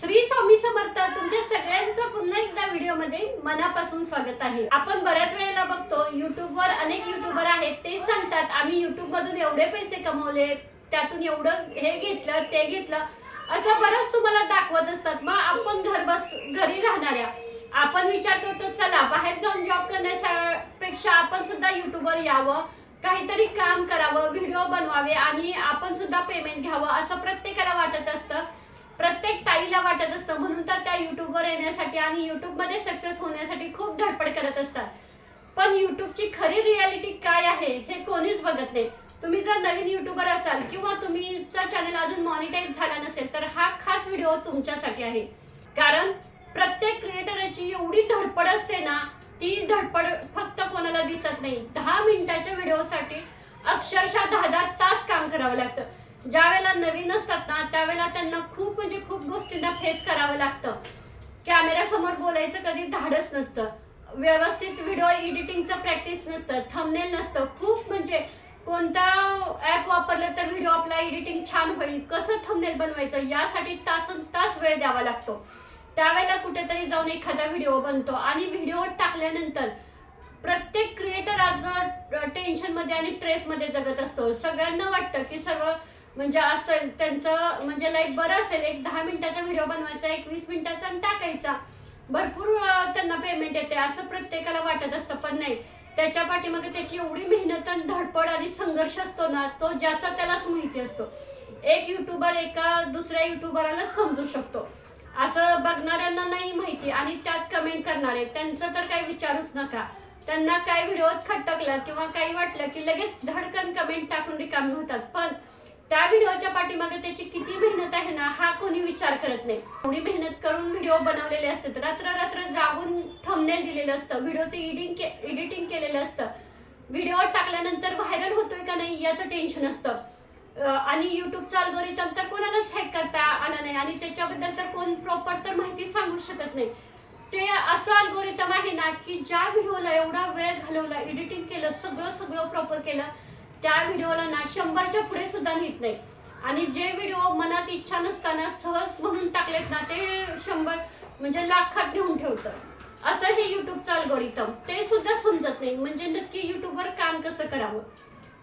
श्री स्वामी समर्थ तुमच्या सगळ्यांचं पुन्हा एकदा व्हिडिओमध्ये मनापासून स्वागत आहे. आपण बऱ्याच वेळेला बघतो युट्यूबवर अनेक युट्यूबर आहेत ते सांगतात आम्ही युट्यूब मधून एवढे पैसे कमवले त्यातून एवढं हे घेतलं ते घेतलं. असं बरंच तुम्हाला दाखवत असतात. मग आपण घर बस घरी राहणाऱ्या आपण विचार करतो चला बाहेर जाऊन जॉब करण्यापेक्षा आपण सुद्धा युट्यूबवर यावं काहीतरी काम करावं व्हिडिओ बनवावे आणि आपण सुद्धा पेमेंट घ्यावं असं प्रत्येकाला वाटत असतं. प्रत्येक ताईला वाटत असतं. म्हणून तर त्या युट्यूबवर येण्यासाठी आणि युट्यूबमध्ये सक्सेस होण्यासाठी खूप धडपड करत असतात. पण युट्यूबची खरी रियालिटी काय आहे हे कोणीच बघत नाही. तुम्ही जर नवीन युट्यूबर असाल किंवा तुमचा चॅनल अजून मॉनिटाईज झाला नसेल तर हा खास व्हिडिओ तुमच्यासाठी आहे. कारण प्रत्येक क्रिएटरची एवढी धडपड असते ना ती धडपड फक्त कोणाला दिसत नाही. दहा मिनिटाच्या व्हिडिओसाठी अक्षरशः दहा दहा तास काम करावं लागतं. ज्या वेळेला नवीन असतात ना त्यावेळेला त्यांना खूप म्हणजे खूप गोष्टींना फेस करावं लागतं. कॅमेऱ्यासमोर बोलायचं कधी धाडस नसतं. व्यवस्थित व्हिडिओ एडिटिंगचं प्रॅक्टिस नसतं थंबनेल नसतं. खूप म्हणजे कोणता ॲप वापरलं तर व्हिडिओ आपला एडिटिंग छान होईल कसं थंबनेल बनवायचं यासाठी तासन तास वेळ द्यावा लागतो. त्यावेळेला कुठेतरी जाऊन एखादा व्हिडिओ बनतो आणि व्हिडिओ टाकल्यानंतर प्रत्येक क्रिएटर आज टेन्शनमध्ये आणि ट्रेसमध्ये जगत असतो. सगळ्यांना वाटतं की सर्व म्हणजे असेल त्यांचं म्हणजे लाईक बरं असेल. एक दहा मिनिटाचा व्हिडिओ बनवायचा एक वीस मिनिटाचा आणि टाकायचा. भरपूर त्यांना पेमेंट येते. असं प्रत्येकाला वाटत असतं पण नाही. त्याच्या पाठीमागे त्याची एवढी मेहनत आणि धडपड आणि संघर्ष असतो ना तो ज्याचा त्यालाच माहिती असतो. एक युट्यूबर एका दुसऱ्या युट्यूबरला समजू शकतो. असं बघणाऱ्यांना नाही माहिती आणि त्यात कमेंट करणारे. त्यांचं तर काही विचारूच नका. त्यांना काही व्हिडिओत खटकलं किंवा काही वाटलं की लगेच धडकन कमेंट टाकून रिकामी होतात. पण त्या व्हिडिओच्या पाठीमागे त्याची किती मेहनत आहे ना हा कोणी विचार करत नाही. एवढी मेहनत करून व्हिडिओ बनवलेले असतात रात्र रात्र जागून थंबनेल दिलेलं असतं व्हिडिओचं एडिटिंग एडिटिंग केलेलं असतं. व्हिडिओ टाकल्यानंतर व्हायरल होतोय का नाही याचं टेन्शन असतं. आणि युट्यूबचा अल्गोरिथम तर कोणालाच हॅक करता आला नाही आणि त्याच्याबद्दल तर कोण प्रॉपर तर माहिती सांगू शकत नाही. ते असं अल्गोरिथम आहे ना की ज्या व्हिडिओला एवढा वेळ घालवला एडिटिंग केलं सगळं सगळं प्रॉपर केलं त्या व्हिडिओला ना शंभरच्या पुढे सुद्धा नेत नाही. आणि जे व्हिडिओ मनात इच्छा नसताना सहज म्हणून टाकलेत ना ते शंभर म्हणजे लाखात नेऊन ठेवतं. असं हे युट्यूबचं अल्गोरिथम ते सुद्धा समजत नाही. म्हणजे नक्की युट्यूबवर काम कसं करावं?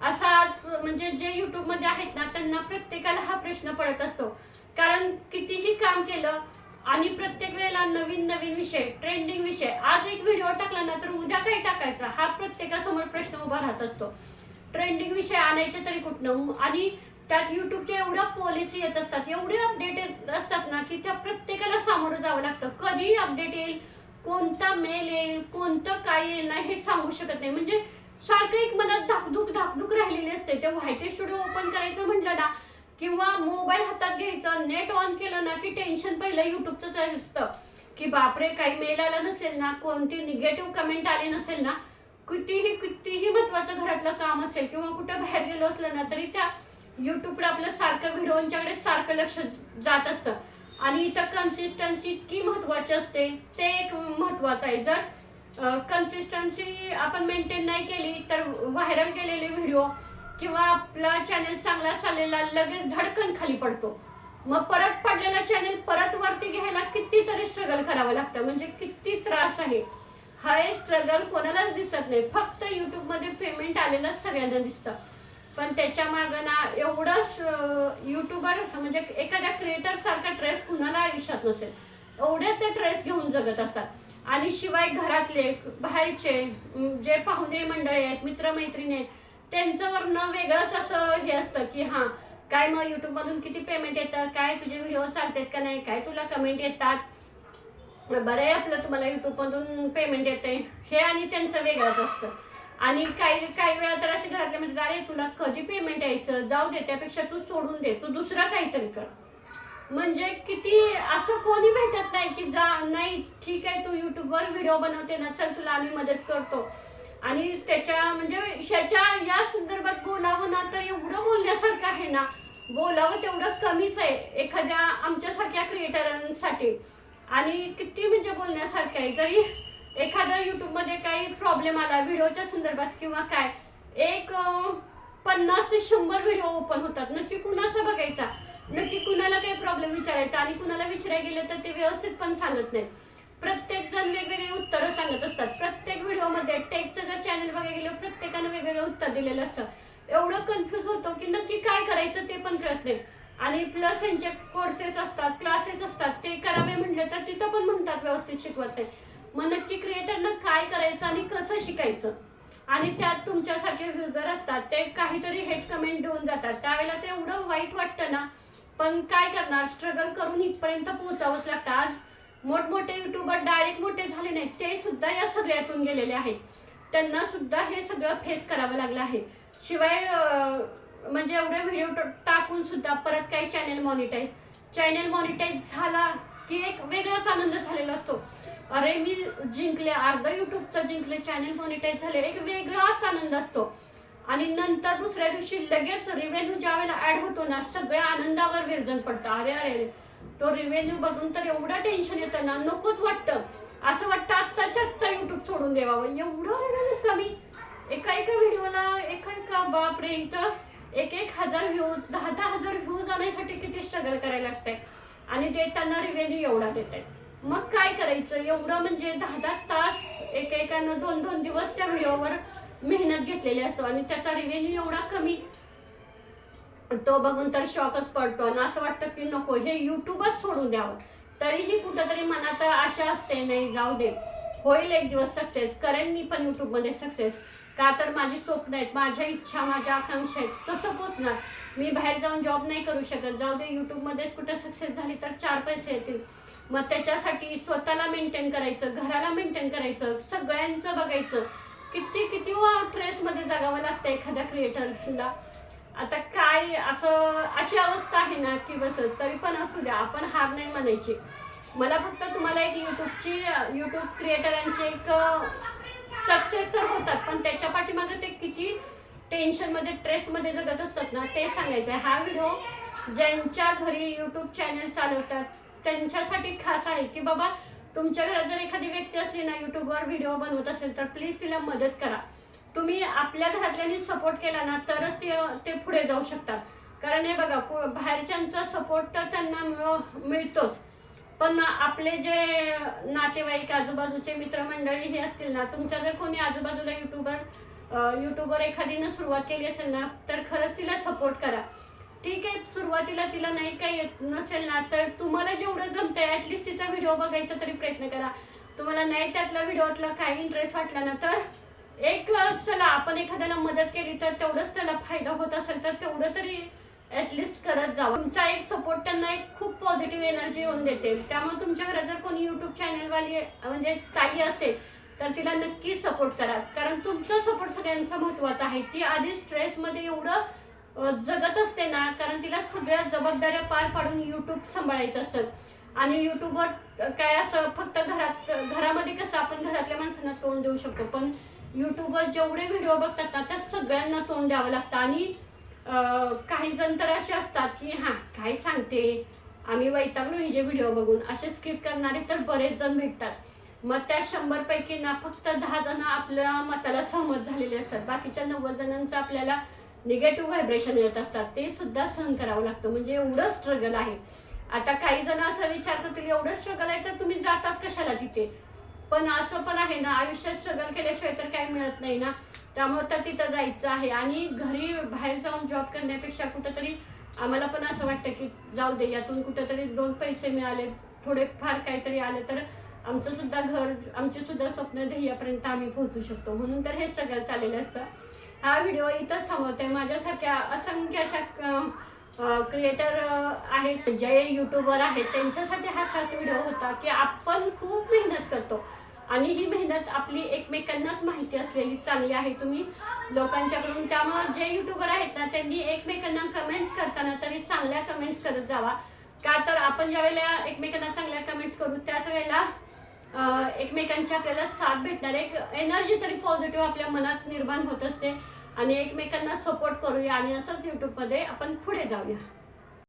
असा आज म्हणजे जे युट्यूबमध्ये आहेत ना त्यांना प्रत्येकाला हा प्रश्न पडत असतो. कारण कितीही काम केलं आणि प्रत्येक वेळेला नवीन नवीन विषय ट्रेंडिंग विषय आज एक व्हिडिओ टाकला ना तर उद्या काय टाकायचा? हा प्रत्येकासमोर प्रश्न उभा राहत असतो. ट्रेंडिंग विषय आणायचे तरी कुठनं? आणि त्यात युट्यूबच्या एवढ्या पॉलिसी येत असतात एवढे अपडेट असतात ना की त्या प्रत्येकाला सामोरं जावं लागतं. कधी अपडेट येईल कोणता मेल येईल कोणतं काय येईल ना हे सांगू शकत नाही. म्हणजे सारखं एक मनात धाकधूक धाकधूक राहिलेली असते. ते व्हायटे स्टुडिओ ओपन करायचं म्हटलं ना किंवा मोबाईल हातात घ्यायचं नेट ऑन केलं ना की टेन्शन पहिलं युट्यूबचंच असतं. की बापरे काही मेल आला नसेल ना कोणती निगेटिव्ह कमेंट आली नसेल ना कितीही कितीही महत्वाचं घरातलं काम असेल किंवा कुठं बाहेर गेलो असलं ना तरी त्या युट्यूबला आपलं सारखं व्हिडिओंच्याकडे सारखं लक्ष जात असतं. आणि इथं कन्सिस्टन्सी इतकी महत्वाची असते. ते एक महत्वाचं आहे. जर कन्सिस्टन्सी आपण मेंटेन नाही केली तर व्हायरल केलेले व्हिडिओ किंवा आपला चॅनल चांगला चाललेला लगेच धडकन खाली पडतो. मग परत पडलेला चॅनल परत वरती घ्यायला कितीतरी स्ट्रगल करावं लागतं. म्हणजे किती त्रास आहे. हा स्ट्रगल कोणालाच दिसत नाही. फक्त यूट्यूबमध्ये पेमेंट आलेलं सगळ्यांना दिसतं. पण त्याच्या मागं ना एवढं युट्यूबर म्हणजे एखाद्या क्रिएटरसारखा ट्रेस कुणाला आयुष्यात नसेल. एवढे ते ट्रेस घेऊन जगत असतात. आणि शिवाय घरातले बाहेरचे जे पाहुणे मंडळी आहेत मित्रमैत्रिणी आहेत त्यांच्यावर न वेगळंच असं हे असतं की हां काय मग यूट्यूबमधून किती पेमेंट येतं काय तुझे व्हिडिओ चालतात का नाही काय तुला कमेंट येतात. बरं आहे आपलं तुम्हाला युट्यूबमधून पेमेंट येते हे आणि त्यांचं वेगळंच असतं. आणि काही काही वेळा तर असे घरातले म्हणतात अरे तुला कधी पेमेंट यायचं? जाऊ दे त्यापेक्षा तू सोडून दे. तू दुसरं काहीतरी कर. म्हणजे किती असं कोणी भेटत नाही की जा नाही ठीक आहे तू युट्यूबवर व्हिडिओ बनवते ना चल तुला आम्ही मदत करतो. आणि त्याच्या म्हणजे ह्याच्या या संदर्भात बोलावं ना तर एवढं बोलण्यासारखं आहे ना बोलावं तेवढं कमीच आहे. एखाद्या आमच्यासारख्या क्रिएटरांसाठी आणि किती म्हणजे बोलण्यासारखं आहे. जरी एखादा युट्यूबमध्ये काही प्रॉब्लेम आला व्हिडिओच्या संदर्भात किंवा काय एक पन्नास ते शंभर व्हिडिओ ओपन होतात. नक्की कुणाचा बघायचा? नक्की कुणाला काही प्रॉब्लेम विचारायचा? आणि कुणाला विचारायला गेलं तर ते व्यवस्थित पण सांगत नाही. प्रत्येक जण वेगवेगळे उत्तरं सांगत असतात. प्रत्येक व्हिडिओमध्ये टेकचं जर चॅनल बघायला गेलं प्रत्येकानं वेगवेगळं उत्तर दिलेलं असतं. एवढं कन्फ्युज होतो की नक्की काय करायचं ते पण कळत नाही. आणि प्लस यांचे कोर्सेस असतात क्लासेस असतात ते करावे म्हणले तर तिथं पण म्हणतात व्यवस्थित शिकवत नाही. मग नक्की क्रिएटरनं काय करायचं आणि कसं शिकायचं? आणि त्यात तुमच्यासारखे युजर असतात ते काहीतरी हेट कमेंट देऊन जातात. त्यावेळेला ते एवढं वाईट वाटतं ना पण काय करणार? स्ट्रगल करून इथपर्यंत पोहोचावंच लागतं. आज मोठमोठे युट्यूबर डायरेक्ट मोठे झाले नाहीत ते सुद्धा या सगळ्यातून गेलेले आहेत. त्यांना सुद्धा हे सगळं फेस करावं लागलं आहे. शिवाय म्हणजे एवढे व्हिडिओ टाकून सुद्धा परत काही चॅनेल मॉनिटाईज चॅनेल मॉनिटाईज झाला की एक वेगळाच आनंद झालेला असतो. अरे मी जिंकले अर्धा युट्यूबचा जिंकले चॅनेल मॉनिटाईज झाले एक वेगळाच आनंद असतो. आणि नंतर दुसऱ्या दिवशी लगेच रिव्हेन्यू ज्या वेळेला ऍड होतो ना सगळ्या आनंदावर विरजन पडतं. अरे अरे अरे तो रिव्हेन्यू बघून तर एवढं टेन्शन येतं ना नकोच वाटतं. असं वाटतं आत्ताच्या आत्ता युट्यूब सोडून देवावं. एवढं रिव्हेन्यू कमी. एका एका व्हिडिओला एका एका बापरे इथं एक एक हजार व्ह्यूज दहा दहा हजार व्ह्यूज आणण्यासाठी किती स्ट्रगल करायला लागतंय? आणि ते त्यांना रिव्हेन्यू एवढा देत आहेत मग काय करायचं? एवढं म्हणजे दहा दहा तास एकेकानं दोन दोन दिवस त्या व्हिडिओवर मेहनत घेतलेली असतो आणि त्याचा रिव्हेन्यू एवढा कमी. तो बघून तर शॉकच पडतो आणि असं वाटतं की नको हे युट्यूबच सोडून द्यावं. तरीही कुठंतरी मनात आशा असते नाही जाऊ दे. होईल एक दिवस सक्सेस करेन मी पण युट्यूबमध्ये सक्सेस का तर माझी स्वप्न आहेत माझ्या इच्छा माझ्या आकांक्षा आहेत. कसं पोचणार. मी बाहेर जाऊन जॉब नाही करू शकत. जाऊ दे यूट्यूबमध्येच कुठं सक्सेस झाली तर चार पैसे येतील. मग त्याच्यासाठी स्वतःला मेंटेन करायचं घराला मेंटेन करायचं सगळ्यांचं बघायचं. किती किती ट्रेसमध्ये जगावं लागतं एखाद्या क्रिएटरला आता काय असं अशी अवस्था आहे ना की बसच तरी पण असू द्या आपण हार नाही म्हणायची. मला फक्त तुम्हाला एक यूट्यूबची यूट्यूब क्रिएटरांची एक सक्सेस तर होतात पण त्याच्या पाठीमागे ते किती टेन्शनमध्ये ट्रेसमध्ये जगत असतात ना ते सांगायचं आहे हा व्हिडिओ ज्यांच्या घरी युट्यूब चॅनल चालवतात त्यांच्यासाठी खास आहे की बाबा तुमच्या घरात जर एखादी व्यक्ती असली ना युट्यूबवर व्हिडिओ बनवत असेल तर प्लीज तिला मदत करा. तुम्ही आपल्या घरातल्यांनी सपोर्ट केला ना तरच ते ते पुढे जाऊ शकतात. कारण हे बघा बाहेरच्यांचा सपोर्ट तर त्यांना मिळ मिळतोच. पण आपले जे नातेवाईक आजूबाजूचे मित्रमंडळी हे असतील ना तुमच्या जर कोणी आजूबाजूला युट्यूबर युट्यूबवर एखादीनं सुरुवात केली असेल ना तर खरंच तिला सपोर्ट करा. ठीक आहे सुरुवातीला तिला नाही काही येत नसेल ना तर तुम्हाला जेवढं जमतंय ॲटलिस्ट तिचा व्हिडिओ बघायचा तरी प्रयत्न करा. तुम्हाला नाही त्यातला व्हिडिओतला काही इंटरेस्ट वाटला ना तर एक चला आपण एखाद्याला मदत केली तर तेवढंच त्याला फायदा होत असेल तर तेवढं तरी ऍटलिस्ट करत जावं. तुमचा एक सपोर्ट त्यांना एक खूप पॉझिटिव्ह एनर्जी येऊन देते. त्यामुळे तुमच्या घरात जर कोणी युट्यूब चॅनलवाली म्हणजे ताई असेल तर तिला नक्की सपोर्ट करा. कारण तुमचा सपोर्ट सगळ्यांचा महत्त्वाचा आहे. ती आधी स्ट्रेसमध्ये एवढं जगत असते ना कारण तिला सगळ्या जबाबदाऱ्या पार पाडून युट्यूब सांभाळायचं असतं. आणि युट्यूबवर काय असं फक्त घरात घरामध्ये कसं आपण घरातल्या माणसांना तोंड देऊ शकतो. पण युट्यूबवर जेवढे व्हिडिओ बघतात ना त्या सगळ्यांना तोंड द्यावं लागतं. आणि काही जण तर असे असतात की हां काय सांगते? आम्ही वैतागलो हे जे व्हिडिओ बघून. असे स्किप करणारे तर बरेच जण भेटतात. मग त्या शंभरपैकी ना फक्त दहा जण आपल्या मताला सहमत झालेले असतात. बाकीच्या नव्वद जणांचं आपल्याला निगेटिव्ह व्हायब्रेशन येत असतात. ते सुद्धा सहन करावं लागतं. म्हणजे एवढं स्ट्रगल आहे. आता काही जण असं विचार करतील एवढं स्ट्रगल आहे तर तुम्ही जातात कशाला तिथे? पण असं पण आहे ना आयुष्यात स्ट्रगल केल्याशिवाय तर काही मिळत नाही ना. त्यामुळे तर तिथं जायचं आहे. आणि घरी बाहेर जाऊन जॉब करण्यापेक्षा कुठंतरी आम्हाला पण असं वाटतं की जाऊ दे यातून कुठंतरी दोन पैसे मिळाले थोडे फार काहीतरी आले तर आमचं सुद्धा घर आमचे सुद्धा स्वप्न ध्येयापर्यंत आम्ही पोहोचू शकतो. म्हणून तर हे स्ट्रगल चाललेलं असतं. हा व्हिडिओ इथंच थांबवते. माझ्यासारख्या असंख्य अशा क्रिएटर आहेत जे युट्यूबर आहेत त्यांच्यासाठी हा खास व्हिडिओ होता की आपण खूप मेहनत करतो. आणि ही मेहनत आपली एकमेकांनाच माहिती असलेली चांगली आहे. तुम्ही लोकांच्याकडून त्यामुळे जे युट्यूबर आहेत ना त्यांनी एकमेकांना कमेंट्स करताना तरी चांगल्या कमेंट्स करत जावा. का तर आपण ज्या वेळेला एकमेकांना चांगल्या कमेंट्स करू त्याच वेळेला एकमेकांची आपल्याला साथ भेटणार. एक एनर्जी तरी पॉझिटिव्ह आपल्या मनात निर्माण होत असते. आणि एकमेकांना सपोर्ट करूया आणि असंच यूट्यूबमध्ये आपण पुढे जाऊया.